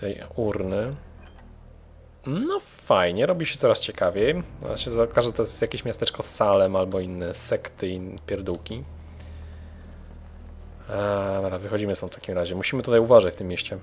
tej urny. No fajnie, robi się coraz ciekawiej. A się okaże, że to jest jakieś miasteczko Salem albo inne sekty i pierdółki. Dobra, wychodzimy stąd w takim razie. Musimy tutaj uważać w tym mieście.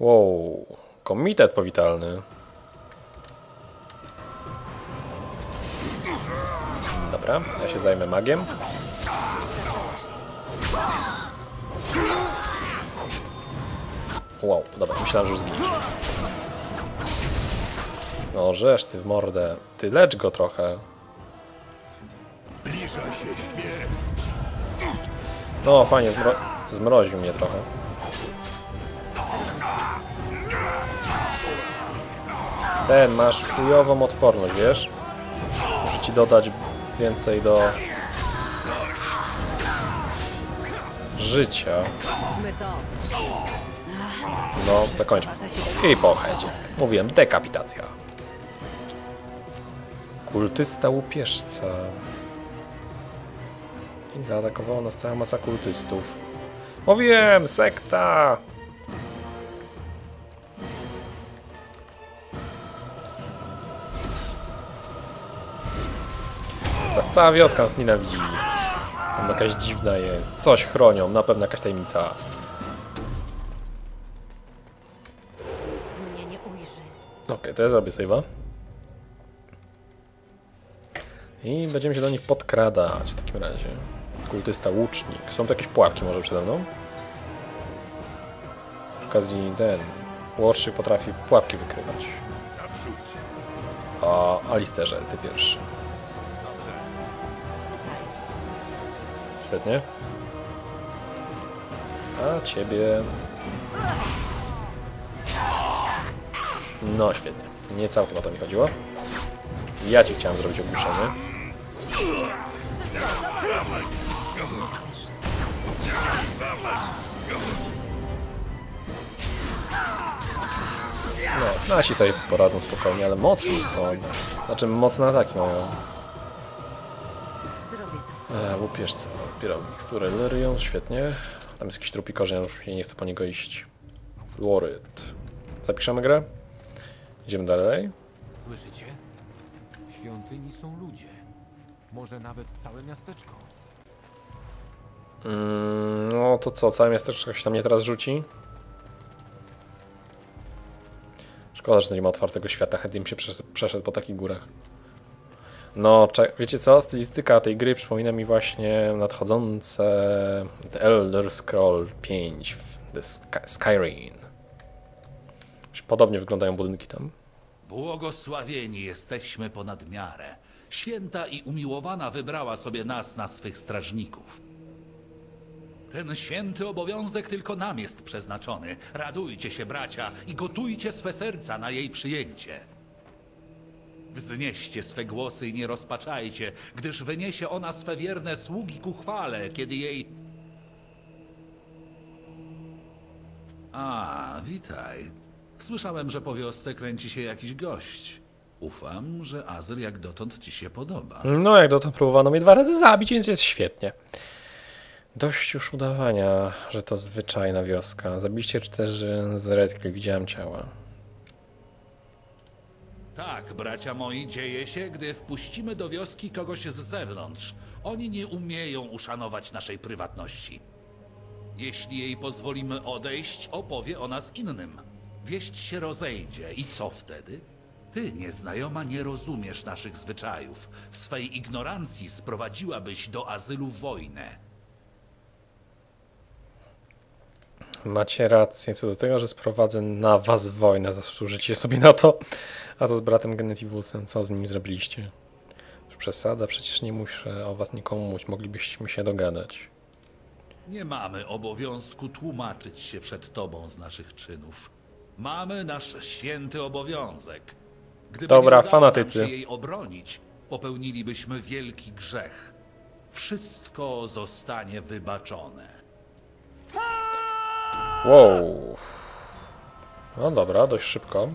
Wow, komitet powitalny. Dobra, ja się zajmę magiem. Wow, dobra, myślałem, że już zginiesz. No, żeż ty w mordę. Ty lecz go trochę. No, fajnie, zmro zmroził mnie trochę. Sten, masz chujową odporność, wiesz? Muszę ci dodać więcej do... Życia. No, zakończmy. I po headzie. Mówiłem, dekapitacja. Kultysta łupieżca. I zaatakowała nas cała masa kultystów. Mówiłem, sekta! Ta cała wioska nas nienawidzi. Tam jakaś dziwna jest. Coś chronią, na pewno jakaś tajemnica. Mnie nie ujrzy. Okej, to ja zrobię save'a. I będziemy się do nich podkradać w takim razie. Kultysta łucznik. Są tu jakieś pułapki może przede mną? Przy okazji ten łotrzyk potrafi pułapki wykrywać. A Alisterze, ty pierwszy. Świetnie. A ciebie... No świetnie. Nie całkiem o to mi chodziło. Ja ci chciałem zrobić ogłuszenie. No, nasi sobie poradzą spokojnie, ale mocni są. Znaczy mocne ataki mają. E, łupieżce, dopiero miksturę Lyrion, świetnie. Tam jest jakiś trupi korzeń, już nie chcę po niego iść. Fluoryt. Zapiszemy grę? Idziemy dalej. Słyszycie? W świątyni są ludzie. Może nawet całe miasteczko. Mm, no to co, całe miasteczko się tam nie teraz rzuci? Szkoda, że nie ma otwartego świata, chętnie bym się przeszedł po takich górach. No, wiecie co? Stylistyka tej gry przypomina mi właśnie nadchodzące The Elder Scroll 5 w The Sky Skyrim. Podobnie wyglądają budynki tam. Błogosławieni jesteśmy ponad miarę. Święta i umiłowana wybrała sobie nas na swych strażników. Ten święty obowiązek tylko nam jest przeznaczony. Radujcie się, bracia, i gotujcie swe serca na jej przyjęcie. Wznieście swe głosy i nie rozpaczajcie, gdyż wyniesie ona swe wierne sługi ku chwale, kiedy jej... A, witaj. Słyszałem, że po wiosce kręci się jakiś gość. Ufam, że Azyl jak dotąd ci się podoba. No, jak dotąd próbowano mnie dwa razy zabić, więc jest świetnie. Dość już udawania, że to zwyczajna wioska. Zabiliście czterzy z Redkill, widziałem ciała. Tak, bracia moi, dzieje się, gdy wpuścimy do wioski kogoś z zewnątrz. Oni nie umieją uszanować naszej prywatności. Jeśli jej pozwolimy odejść, opowie o nas innym. Wieść się rozejdzie i co wtedy? Ty, nieznajoma, nie rozumiesz naszych zwyczajów. W swej ignorancji sprowadziłabyś do azylu wojnę. Macie rację co do tego, że sprowadzę na was wojnę, zasłużycie sobie na to. A to z bratem Genetivusem, co z nim zrobiliście? Przesada, przecież nie muszę o was nikomu mówić, moglibyśmy się dogadać. Nie mamy obowiązku tłumaczyć się przed tobą z naszych czynów. Mamy nasz święty obowiązek. Gdyby Dobra, nie fanatycy. Nam się jej obronić, popełnilibyśmy wielki grzech. Wszystko zostanie wybaczone. Wow. No dobra, dość szybko.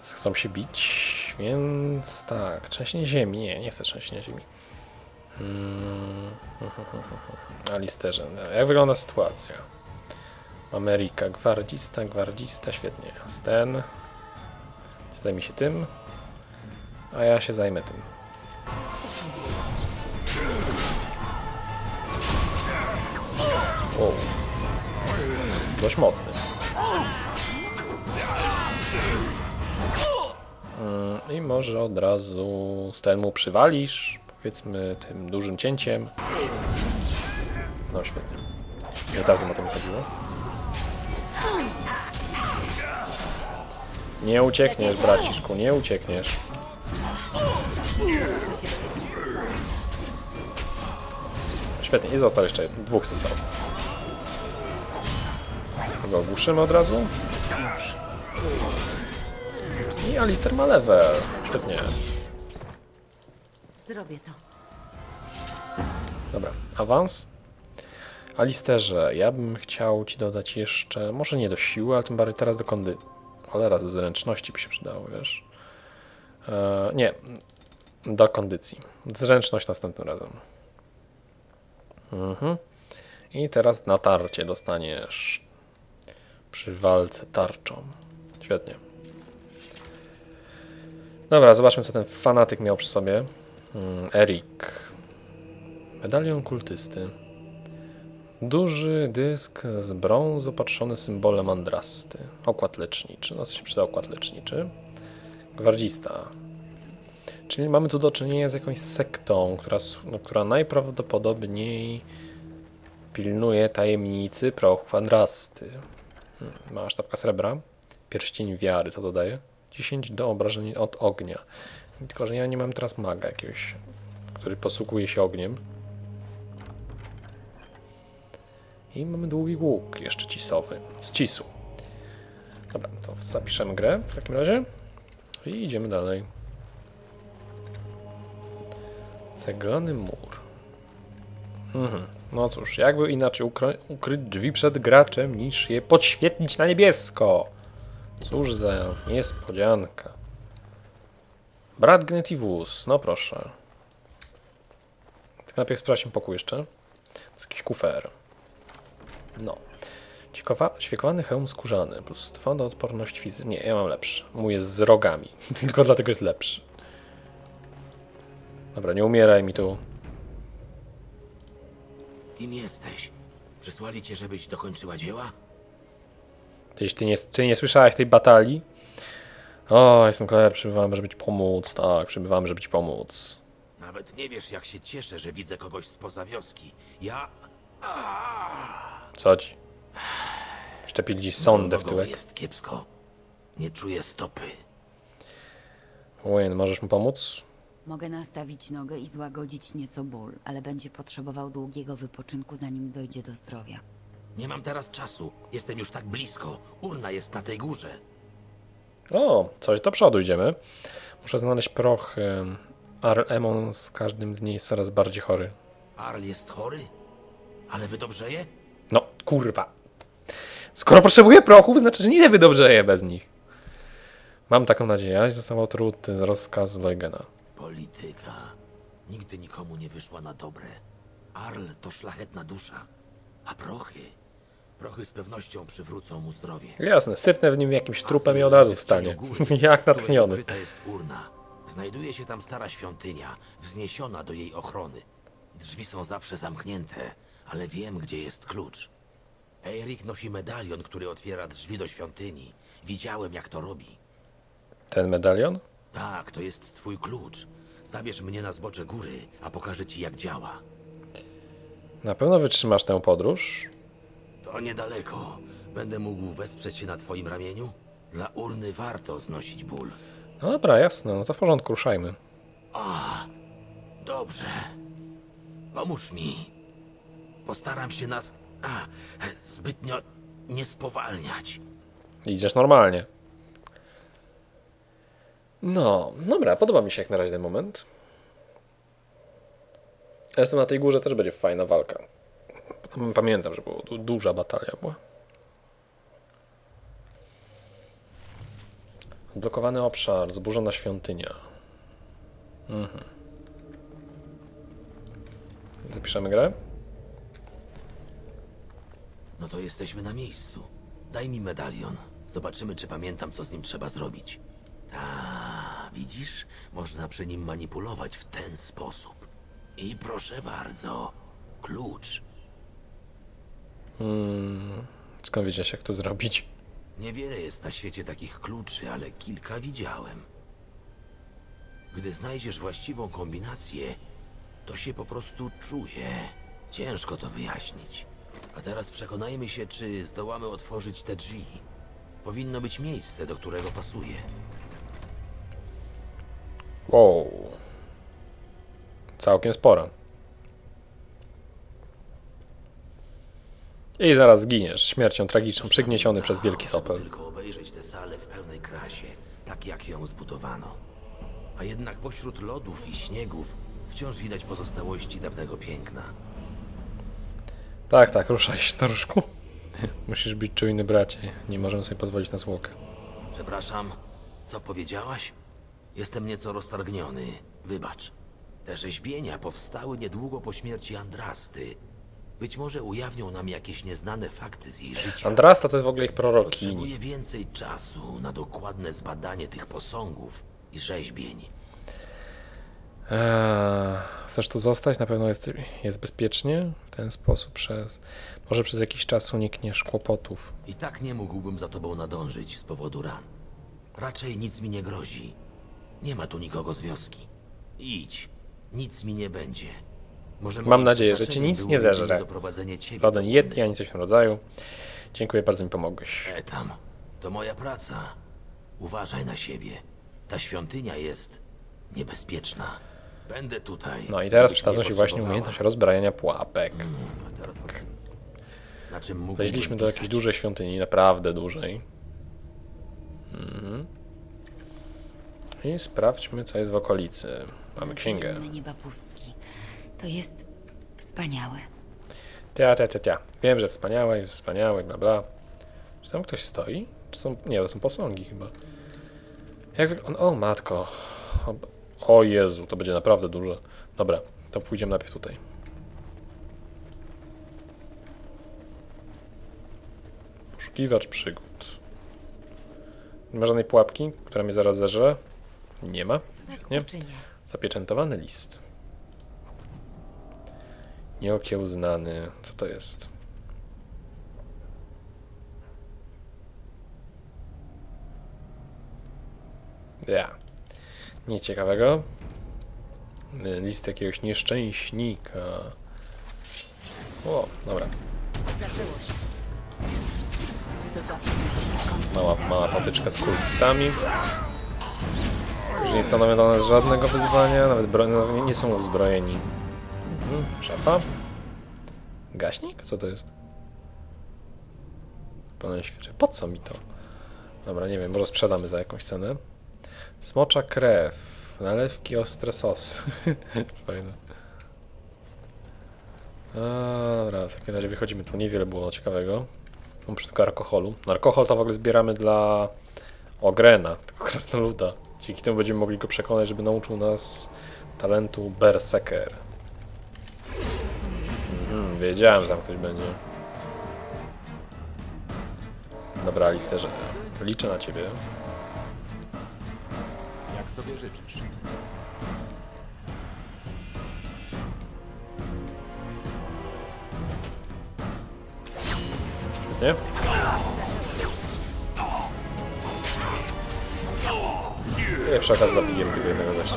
Chcą się bić, więc tak, trzęsienie ziemi. Nie, nie chcę trzęsienia ziemi. Hmm. Alisterze. Jak wygląda sytuacja? Ameryka, gwardzista, gwardzista, świetnie. Sten. Zajmij się tym. A ja się zajmę tym. Wow. Dość mocny. Mm, I może od razu Sten mu przywalisz, powiedzmy tym dużym cięciem. No świetnie. Nie całkiem o to mi chodziło. Nie uciekniesz, braciszku, nie uciekniesz. Świetnie, i został jeszcze. Dwóch zostało. Go ogłuszymy od razu. I Alister ma level. Świetnie. Zrobię to. Dobra, awans. Alisterze, ja bym chciał ci dodać jeszcze, może nie do siły, ale tym bardziej teraz do kondy. Cholera, ze zręczności by się przydało, wiesz. E, nie, do kondycji. Zręczność następnym razem. Mhm. I teraz na tarcie dostaniesz przy walce tarczą. Świetnie. Dobra, zobaczmy co ten fanatyk miał przy sobie. Mm, Erik. Medalion kultysty. Duży dysk z brązu opatrzony symbolem Andrasty. Okład leczniczy. No to się przyda okład leczniczy. Gwardzista. Czyli mamy tu do czynienia z jakąś sektą, która, no, która najprawdopodobniej pilnuje tajemnicy prochów Andrasty. Mała sztabka srebra. Pierścień wiary, co to daje? 10 do obrażeń od ognia. Tylko, że ja nie mam teraz maga jakiegoś, który posługuje się ogniem. I mamy długi łuk, jeszcze cisowy, z cisu. Dobra, to zapiszemy grę w takim razie i idziemy dalej. Ceglany mur. Mhm. No cóż, jakby inaczej ukry ukryć drzwi przed graczem niż je podświetlić na niebiesko. Cóż za niespodzianka. Brat Gnetivus, no proszę. Tak najpierw sprawdźmy pokój jeszcze. To jest jakiś kufer. No. Ciekawa, świetlany hełm skórzany plus 2 do odporności. Nie, ja mam lepszy. Mój jest z rogami. Tylko dlatego jest lepszy. Dobra, nie umieraj mi tu. Kim jesteś? Przysłali cię, żebyś dokończyła dzieła? Tyś, ty, nie, ty nie słyszałeś tej batalii? O, jestem koler, przybywałem, żeby ci pomóc. Tak, przybywałem, żeby ci pomóc. Nawet nie wiesz, jak się cieszę, że widzę kogoś spoza wioski. Ja... Co ci? Wszczepili ci sondę w tyłek. jest kiepsko. Nie czuję stopy. Wayne, możesz mu pomóc? Mogę nastawić nogę i złagodzić nieco ból, ale będzie potrzebował długiego wypoczynku, zanim dojdzie do zdrowia. Nie mam teraz czasu. Jestem już tak blisko. Urna jest na tej górze. O, coś do przodu idziemy. Muszę znaleźć proch. em, Arlemon z każdym dniem jest coraz bardziej chory. Arl jest chory? Ale wydobrzeje? No, kurwa. Skoro potrzebuję prochów, znaczy, że nie wydobrzeję bez nich. Mam taką nadzieję. Aś został otruty z rozkazu Leugena. Polityka. Nigdy nikomu nie wyszła na dobre. Arl to szlachetna dusza. A prochy? Prochy z pewnością przywrócą mu zdrowie. Jasne, sypnę w nim jakimś trupem i od razu wstanie. Jak natchniony. Jest urna. Znajduje się tam stara świątynia, wzniesiona do jej ochrony. Drzwi są zawsze zamknięte, ale wiem, gdzie jest klucz. Erik nosi medalion, który otwiera drzwi do świątyni. Widziałem, jak to robi. Ten medalion? Tak, to jest twój klucz. Zabierz mnie na zbocze góry, a pokażę ci, jak działa. Na pewno wytrzymasz tę podróż. To niedaleko. Będę mógł wesprzeć się na twoim ramieniu? Dla urny warto znosić ból. No dobra, jasne, no to w porządku, ruszajmy. Dobrze. Pomóż mi. Postaram się nas a, zbytnio nie spowalniać. Idziesz normalnie. No, dobra, podoba mi się jak na razie ten moment. Jestem na tej górze, też będzie fajna walka. Tam Pamiętam, że była du- duża batalia była. Obszar, zburzona świątynia. Mhm. Zapiszemy grę. No to jesteśmy na miejscu. Daj mi medalion. Zobaczymy, czy pamiętam, co z nim trzeba zrobić. Widzisz? Można przy nim manipulować w ten sposób. I proszę bardzo, klucz. Skąd wiedziałeś, jak to zrobić? Niewiele jest na świecie takich kluczy, ale kilka widziałem. Gdy znajdziesz właściwą kombinację, to się po prostu czuje. Ciężko to wyjaśnić. A teraz przekonajmy się, czy zdołamy otworzyć te drzwi. Powinno być miejsce, do którego pasuje. Wow. Całkiem spora. I zaraz zginiesz śmiercią tragiczną, przygniesiony przez wielki sopel. tylko obejrzeć tę salę w pełnej krasie, tak jak ją zbudowano. A jednak pośród lodów i śniegów wciąż widać pozostałości dawnego piękna. Tak, tak, ruszaj się, staruszku. Musisz być czujny, bracie. Nie możemy sobie pozwolić na zwłokę. Przepraszam, co powiedziałaś? Jestem nieco roztargniony. Wybacz. Te rzeźbienia powstały niedługo po śmierci Andrasty. Być może ujawnią nam jakieś nieznane fakty z jej życia. Andrasta to jest w ogóle ich prorokini. Potrzebuję więcej czasu na dokładne zbadanie tych posągów i rzeźbień. Eee, chcesz tu zostać? Na pewno jest, jest bezpiecznie w ten sposób. Przez, może przez jakiś czas unikniesz kłopotów. I tak nie mógłbym za tobą nadążyć z powodu ran. Raczej nic mi nie grozi. Nie ma tu nikogo z wioski. Idź. Nic mi nie będzie. Mam nadzieję, że cię przeznaczeniem nic nie zeżre. do Yeti ani coś w tym rodzaju. Dziękuję, bardzo mi pomogłeś. E tam. To moja praca. Uważaj na siebie. Ta świątynia jest niebezpieczna. Będę tutaj. No i teraz przydadzą się właśnie umiejętność rozbrajania pułapek. Mógłbym Wleźliśmy do jakiejś dużej świątyni, naprawdę dużej. Mhm. I sprawdźmy, co jest w okolicy. Mamy księgę. Nieba pustki. To jest wspaniałe. Tia, tia, tia, tia. Wiem, że wspaniałe, jest wspaniałe, bla, bla. Czy tam ktoś stoi? To są, nie, to są posągi chyba. Jak wygląda? O, matko. O, o Jezu, to będzie naprawdę duże. Dobra, to pójdziemy najpierw tutaj. Poszukiwacz przygód. Nie ma żadnej pułapki, która mnie zaraz zeżre? Nie ma. Tak Nie? Zapieczętowany list. Nieokiełznany. Co to jest? Ja. Nic ciekawego. List jakiegoś nieszczęśnika. O, dobra. Mała, mała potyczka z kultystami. Nie stanowią dla nas żadnego wyzwania, nawet broń, no, nie, nie są uzbrojeni. Mhm, szafa. Gaśnik? Co to jest? Panel świeży. Po co mi to? Dobra, nie wiem, może sprzedamy za jakąś cenę. Smocza krew. Nalewki ostre sos. Fajne. A, dobra, w takim razie wychodzimy tu. Niewiele było ciekawego. Mam przy tylko alkoholu. Alkohol to w ogóle zbieramy dla Ogrena, tego krasnoluda. Dzięki temu będziemy mogli go przekonać, żeby nauczył nas talentu Berserker. Mhm, wiedziałem, że tam ktoś będzie. Dobra, listerze. Liczę na ciebie. Jak sobie życzysz. Nie? Nie, przy okazji zabijemy tego jednego gościa.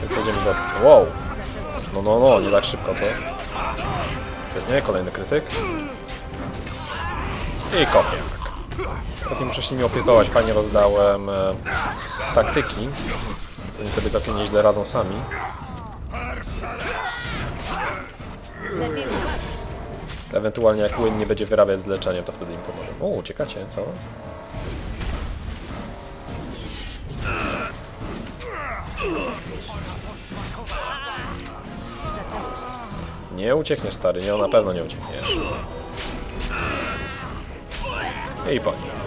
Więc jedziemy do... Wow! No, no, no, nie tak szybko, co? Świetnie, kolejny krytyk. I kopiak. Takim się nimi opiekować. Fajnie rozdałem e, taktyki. Co oni sobie całkiem nieźle radzą sami. Ewentualnie jak Win nie będzie wyrabiać z leczeniem, to wtedy im pomoże. O, uciekacie, co? Nie uciekniesz, stary, nie, na pewno nie uciekniesz. I po nim.